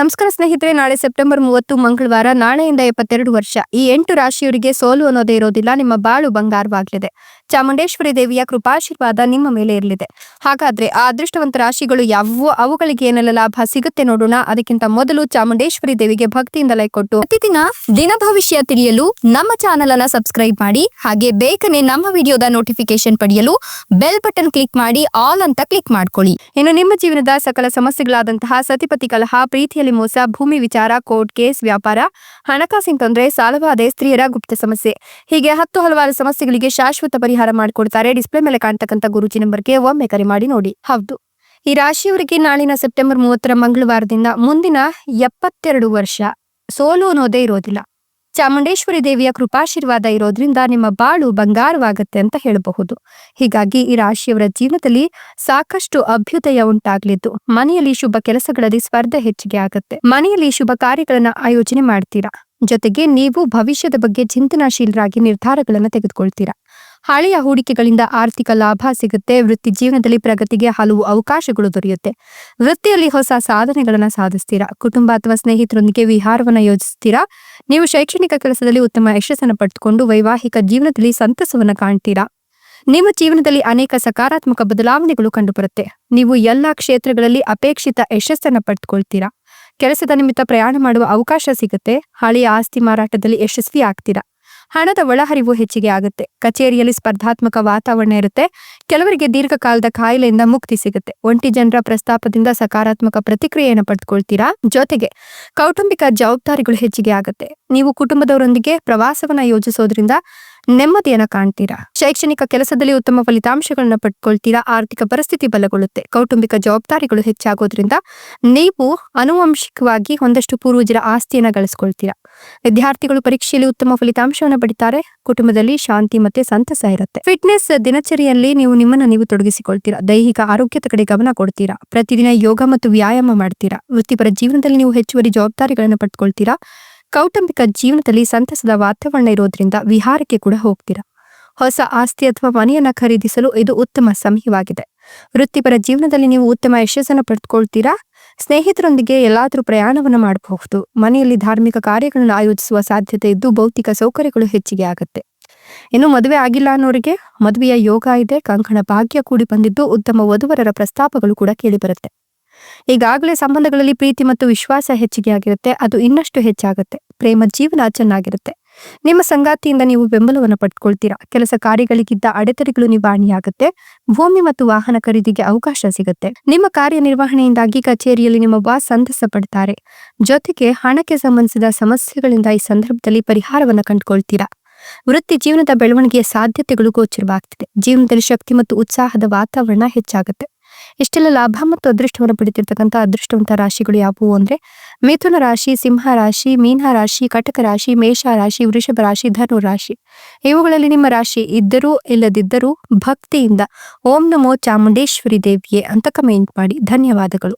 ನಮಸ್ಕಾರ ಸ್ನೇಹಿತರೆ, ನಾಳೆ ಸೆಪ್ಟೆಂಬರ್ ಮೂವತ್ತು, ಮಂಗಳವಾರ, ನಾಳೆಯಿಂದ ಎಪ್ಪತ್ತೆರಡು ವರ್ಷ. ಈ ಎಂಟು ರಾಶಿಯವರಿಗೆ ಸೋಲು ಅನ್ನೋದೇ ಇರೋದಿಲ್ಲ, ನಿಮ್ಮ ಬಾಳು ಬಂಗಾರವಾಗಲಿದೆ. ಚಾಮುಂಡೇಶ್ವರಿ ದೇವಿಯ ಕೃಪಾಶೀರ್ವಾದ ನಿಮ್ಮ ಮೇಲೆ ಇರಲಿದೆ. ಹಾಗಾದ್ರೆ ಆ ಅದೃಷ್ಟವಂತ ರಾಶಿಗಳು ಯಾವುವು ಅವುಗಳಿಗೆ ಏನೆಲ್ಲ ಲಾಭ ಸಿಗುತ್ತೆ ನೋಡೋಣ. ಅದಕ್ಕಿಂತ ಮೊದಲು ಚಾಮುಂಡೇಶ್ವರಿ ದೇವಿಗೆ ಭಕ್ತಿಯಿಂದ ಲೈಕ್ ಕೊಟ್ಟು ಪ್ರತಿದಿನ ದಿನ ಭವಿಷ್ಯ ತಿಳಿಯಲು ನಮ್ಮ ಚಾನೆಲ್ ಅನ್ನ ಸಬ್ಸ್ಕ್ರೈಬ್ ಮಾಡಿ, ಹಾಗೆ ಬೇಗನೆ ನಮ್ಮ ವಿಡಿಯೋದ ನೋಟಿಫಿಕೇಶನ್ ಪಡೆಯಲು ಬೆಲ್ ಬಟನ್ ಕ್ಲಿಕ್ ಮಾಡಿ, ಆಲ್ ಅಂತ ಕ್ಲಿಕ್ ಮಾಡ್ಕೊಳ್ಳಿ. ಇನ್ನು ನಿಮ್ಮ ಜೀವನದ ಸಕಲ ಸಮಸ್ಯೆಗಳಾದಂತಹ ಸತಿಪತಿ ಕಲಹ, ಪ್ರೀತಿಯಲ್ಲಿ ಮೋಸ, ಭೂಮಿ ವಿಚಾರ, ಕೋರ್ಟ್ ಕೇಸ್, ವ್ಯಾಪಾರ, ಹಣಕಾಸಿನ ತೊಂದರೆ, ಸಾಲವಾದೆ, ಸ್ತ್ರೀಯರ ಗುಪ್ತ ಸಮಸ್ಯೆ. ಹೀಗೆ ಹತ್ತು ಹಲವಾರು ಸಮಸ್ಯೆಗಳಿಗೆ ಶಾಶ್ವತ ಪರಿಹಾರ ಮಾಡಿಕೊಡ್ತಾರೆ ಡಿಸ್ಪ್ಲೇ ಮೇಲೆ ಕಾಣ್ತಕ್ಕಂಥ ಗುರುಜಿ ನಂಬರ್ಗೆ ಒಮ್ಮೆ ಕರೆ ಮಾಡಿ ನೋಡಿ. ಹೌದು. ಈ ರಾಶಿಯವರಿಗೆ ನಾಳಿನ ಸೆಪ್ಟೆಂಬರ್ ಮೂವತ್ತರ ಮಂಗಳವಾರದಿಂದ ಮುಂದಿನ ಎಪ್ಪತ್ತೆರಡು ವರ್ಷ ಸೋಲು ಅನ್ನೋದೇ ಇರೋದಿಲ್ಲ. ಚಾಮುಂಡೇಶ್ವರಿ ದೇವಿಯ ಕೃಪಾಶೀರ್ವಾದ ಇರೋದ್ರಿಂದ ನಿಮ್ಮ ಬಾಳು ಬಂಗಾರವಾಗತ್ತೆ ಅಂತ ಹೇಳಬಹುದು. ಹೀಗಾಗಿ ಈ ರಾಶಿಯವರ ಜೀವನದಲ್ಲಿ ಸಾಕಷ್ಟು ಅಭ್ಯುದಯ ಉಂಟಾಗಲಿದ್ದು, ಮನೆಯಲ್ಲಿ ಶುಭ ಕೆಲಸಗಳಲ್ಲಿ ಸ್ಪರ್ಧೆ ಹೆಚ್ಚಿಗೆ ಆಗತ್ತೆ. ಮನೆಯಲ್ಲಿ ಶುಭ ಕಾರ್ಯಗಳನ್ನ ಆಯೋಜನೆ ಮಾಡ್ತೀರಾ? ಜೊತೆಗೆ ನೀವು ಭವಿಷ್ಯದ ಬಗ್ಗೆ ಚಿಂತನಾಶೀಲರಾಗಿ ನಿರ್ಧಾರಗಳನ್ನ ತೆಗೆದುಕೊಳ್ತೀರಾ? ಹಳೆಯ ಹೂಡಿಕೆಗಳಿಂದ ಆರ್ಥಿಕ ಲಾಭ ಸಿಗುತ್ತೆ, ವೃತ್ತಿ ಜೀವನದಲ್ಲಿ ಪ್ರಗತಿಗೆ ಹಲವು ಅವಕಾಶಗಳು ದೊರೆಯುತ್ತೆ. ವೃತ್ತಿಯಲ್ಲಿ ಹೊಸ ಸಾಧನೆಗಳನ್ನು ಸಾಧಿಸ್ತೀರಾ? ಕುಟುಂಬ ಅಥವಾ ಸ್ನೇಹಿತರೊಂದಿಗೆ ವಿಹಾರವನ್ನ ಯೋಜಿಸ್ತೀರಾ? ನೀವು ಶೈಕ್ಷಣಿಕ ಕೆಲಸದಲ್ಲಿ ಉತ್ತಮ ಯಶಸ್ಸನ್ನು ಪಡೆದುಕೊಂಡು ವೈವಾಹಿಕ ಜೀವನದಲ್ಲಿ ಸಂತಸವನ್ನ ಕಾಣ್ತೀರಾ? ನಿಮ್ಮ ಜೀವನದಲ್ಲಿ ಅನೇಕ ಸಕಾರಾತ್ಮಕ ಬದಲಾವಣೆಗಳು ಕಂಡುಬರುತ್ತೆ. ನೀವು ಎಲ್ಲಾ ಕ್ಷೇತ್ರಗಳಲ್ಲಿ ಅಪೇಕ್ಷಿತ ಯಶಸ್ಸನ್ನು ಪಡೆದುಕೊಳ್ತೀರಾ ಕೆಲಸದ ನಿಮಿತ್ತ ಪ್ರಯಾಣ ಮಾಡುವ ಅವಕಾಶ ಸಿಗುತ್ತೆ. ಹಳೆಯ ಆಸ್ತಿ ಮಾರಾಟದಲ್ಲಿ ಯಶಸ್ವಿ ಆಗ್ತೀರಾ ಹಣದ ಒಳಹರಿವು ಹೆಚ್ಚಿಗೆ ಆಗುತ್ತೆ. ಕಚೇರಿಯಲ್ಲಿ ಸ್ಪರ್ಧಾತ್ಮಕ ವಾತಾವರಣ ಇರುತ್ತೆ. ಕೆಲವರಿಗೆ ದೀರ್ಘಕಾಲದ ಕಾಯಿಲೆಯಿಂದ ಮುಕ್ತಿ ಸಿಗುತ್ತೆ. ಒಂಟಿ ಜನರ ಪ್ರಸ್ತಾಪದಿಂದ ಸಕಾರಾತ್ಮಕ ಪ್ರತಿಕ್ರಿಯೆಯನ್ನು ಪಡೆದುಕೊಳ್ತೀರಾ? ಜೊತೆಗೆ, ಕೌಟುಂಬಿಕ ಜವಾಬ್ದಾರಿಗಳು ಹೆಚ್ಚಿಗೆ ಆಗುತ್ತೆ. ನೀವು ಕುಟುಂಬದವರೊಂದಿಗೆ ಪ್ರವಾಸವನ್ನ ಯೋಜಿಸೋದ್ರಿಂದ ನೆಮ್ಮದಿಯನ್ನ ಕಾಣ್ತೀರಾ? ಶೈಕ್ಷಣಿಕ ಕೆಲಸದಲ್ಲಿ ಉತ್ತಮ ಫಲಿತಾಂಶಗಳನ್ನ ಪಡ್ಕೊಳ್ತೀರಾ? ಆರ್ಥಿಕ ಪರಿಸ್ಥಿತಿ ಬಲಗೊಳ್ಳುತ್ತೆ. ಕೌಟುಂಬಿಕ ಜವಾಬ್ದಾರಿಗಳು ಹೆಚ್ಚಾಗೋದ್ರಿಂದ ನೀವು ಅನುವಂಶಿಕವಾಗಿ ಒಂದಷ್ಟು ಪೂರ್ವಜರ ಆಸ್ತಿಯನ್ನ ಗಳಿಸ್ಕೊಳ್ತೀರಾ? ವಿದ್ಯಾರ್ಥಿಗಳು ಪರೀಕ್ಷೆಯಲ್ಲಿ ಉತ್ತಮ ಫಲಿತಾಂಶವನ್ನು ಪಡಿತಾರೆ. ಕುಟುಂಬದಲ್ಲಿ ಶಾಂತಿ ಮತ್ತೆ ಸಂತಸ ಇರುತ್ತೆ. ಫಿಟ್ನೆಸ್ ದಿನಚರಿಯಲ್ಲಿ ನೀವು ನಿಮ್ಮನ್ನ ನೀವು ತೊಡಗಿಸಿಕೊಳ್ತೀರಾ? ದೈಹಿಕ ಆರೋಗ್ಯದ ಕಡೆ ಗಮನ ಕೊಡ್ತೀರಾ? ಪ್ರತಿದಿನ ಯೋಗ ಮತ್ತು ವ್ಯಾಯಾಮ ಮಾಡ್ತೀರಾ? ವೃತ್ತಿಪರ ಜೀವನದಲ್ಲಿ ನೀವು ಹೆಚ್ಚುವರಿ ಜವಾಬ್ದಾರಿಗಳನ್ನು ಪಡ್ಕೊಳ್ತೀರಾ? ಕೌಟುಂಬಿಕ ಜೀವನದಲ್ಲಿ ಸಂತಸದ ವಾತಾವರಣ ಇರೋದ್ರಿಂದ ವಿಹಾರಕ್ಕೆ ಕೂಡ ಹೋಗ್ತೀರಾ? ಹೊಸ ಆಸ್ತಿ ಅಥವಾ ಮನೆಯನ್ನ ಖರೀದಿಸಲು ಇದು ಉತ್ತಮ ಸಮಯವಾಗಿದೆ. ವೃತ್ತಿಪರ ಜೀವನದಲ್ಲಿ ನೀವು ಉತ್ತಮ ಯಶಸ್ಸನ್ನು ಪಡೆದುಕೊಳ್ತೀರಾ? ಸ್ನೇಹಿತರೊಂದಿಗೆ ಎಲ್ಲಾದರೂ ಪ್ರಯಾಣವನ್ನು ಮಾಡಬಹುದು. ಮನೆಯಲ್ಲಿ ಧಾರ್ಮಿಕ ಕಾರ್ಯಗಳನ್ನು ಆಯೋಜಿಸುವ ಸಾಧ್ಯತೆ ಇದ್ದು ಭೌತಿಕ ಸೌಕರ್ಯಗಳು ಹೆಚ್ಚಿಗೆ ಆಗುತ್ತೆ. ಇನ್ನು ಮದುವೆ ಆಗಿಲ್ಲ ಅನ್ನೋರಿಗೆ ಮದುವೆಯ ಯೋಗ ಇದೆ, ಕಂಕಣ ಭಾಗ್ಯ ಕೂಡಿ ಬಂದಿದ್ದು ಉತ್ತಮ ವಧುವರರ ಪ್ರಸ್ತಾಪಗಳು ಕೂಡ ಕೇಳಿಬರುತ್ತೆ ಈಗಾಗಲೇ ಸಂಬಂಧಗಳಲ್ಲಿ ಪ್ರೀತಿ ಮತ್ತು ವಿಶ್ವಾಸ ಹೆಚ್ಚಿಗೆ ಆಗಿರುತ್ತೆ, ಅದು ಇನ್ನಷ್ಟು ಹೆಚ್ಚಾಗುತ್ತೆ. ಪ್ರೇಮ ಜೀವನ ಚೆನ್ನಾಗಿರುತ್ತೆ. ನಿಮ್ಮ ಸಂಗಾತಿಯಿಂದ ನೀವು ಬೆಂಬಲವನ್ನು ಪಡ್ಕೊಳ್ತೀರಾ? ಕೆಲಸ ಕಾರ್ಯಗಳಿಗಿದ್ದ ಅಡೆತಡೆಗಳು ನಿವಾರಣೆಯಾಗುತ್ತೆ. ಭೂಮಿ ಮತ್ತು ವಾಹನ ಖರೀದಿಗೆ ಅವಕಾಶ ಸಿಗುತ್ತೆ. ನಿಮ್ಮ ಕಾರ್ಯನಿರ್ವಹಣೆಯಿಂದಾಗಿ ಕಚೇರಿಯಲ್ಲಿ ನಿಮ್ಮ ಬಾಸ್ ಸಂತಸ ಪಡ್ತಾರೆ. ಜೊತೆಗೆ ಹಣಕ್ಕೆ ಸಂಬಂಧಿಸಿದ ಸಮಸ್ಯೆಗಳಿಂದ ಈ ಸಂದರ್ಭದಲ್ಲಿ ಪರಿಹಾರವನ್ನು ಕಂಡುಕೊಳ್ತೀರಾ? ವೃತ್ತಿ ಜೀವನದ ಬೆಳವಣಿಗೆಯ ಸಾಧ್ಯತೆಗಳು ಗೋಚರವಾಗ್ತಿದೆ. ಜೀವನದಲ್ಲಿ ಶಕ್ತಿ ಮತ್ತು ಉತ್ಸಾಹದ ವಾತಾವರಣ ಹೆಚ್ಚಾಗುತ್ತೆ. ಇಷ್ಟೆಲ್ಲ ಲಾಭ ಮತ್ತು ಅದೃಷ್ಟವನ್ನು ಪಡಿತಿರ್ತಕ್ಕಂಥ ಅದೃಷ್ಟವಂತ ರಾಶಿಗಳು ಯಾವುವು ಅಂದ್ರೆ ಮಿಥುನ ರಾಶಿ, ಸಿಂಹ ರಾಶಿ, ಮೀನ ರಾಶಿ, ಕಟಕ ರಾಶಿ, ಮೇಷ ರಾಶಿ, ವೃಷಭ ರಾಶಿ, ಧನು ರಾಶಿ. ಇವುಗಳಲ್ಲಿ ನಿಮ್ಮ ರಾಶಿ ಇದ್ದರೂ ಇಲ್ಲದಿದ್ದರೂ ಭಕ್ತಿಯಿಂದ ಓಂ ನಮೋ ಚಾಮುಂಡೇಶ್ವರಿ ದೇವಿಯೇ ಅಂತ ಕಮೆಂಟ್ ಮಾಡಿ. ಧನ್ಯವಾದಗಳು.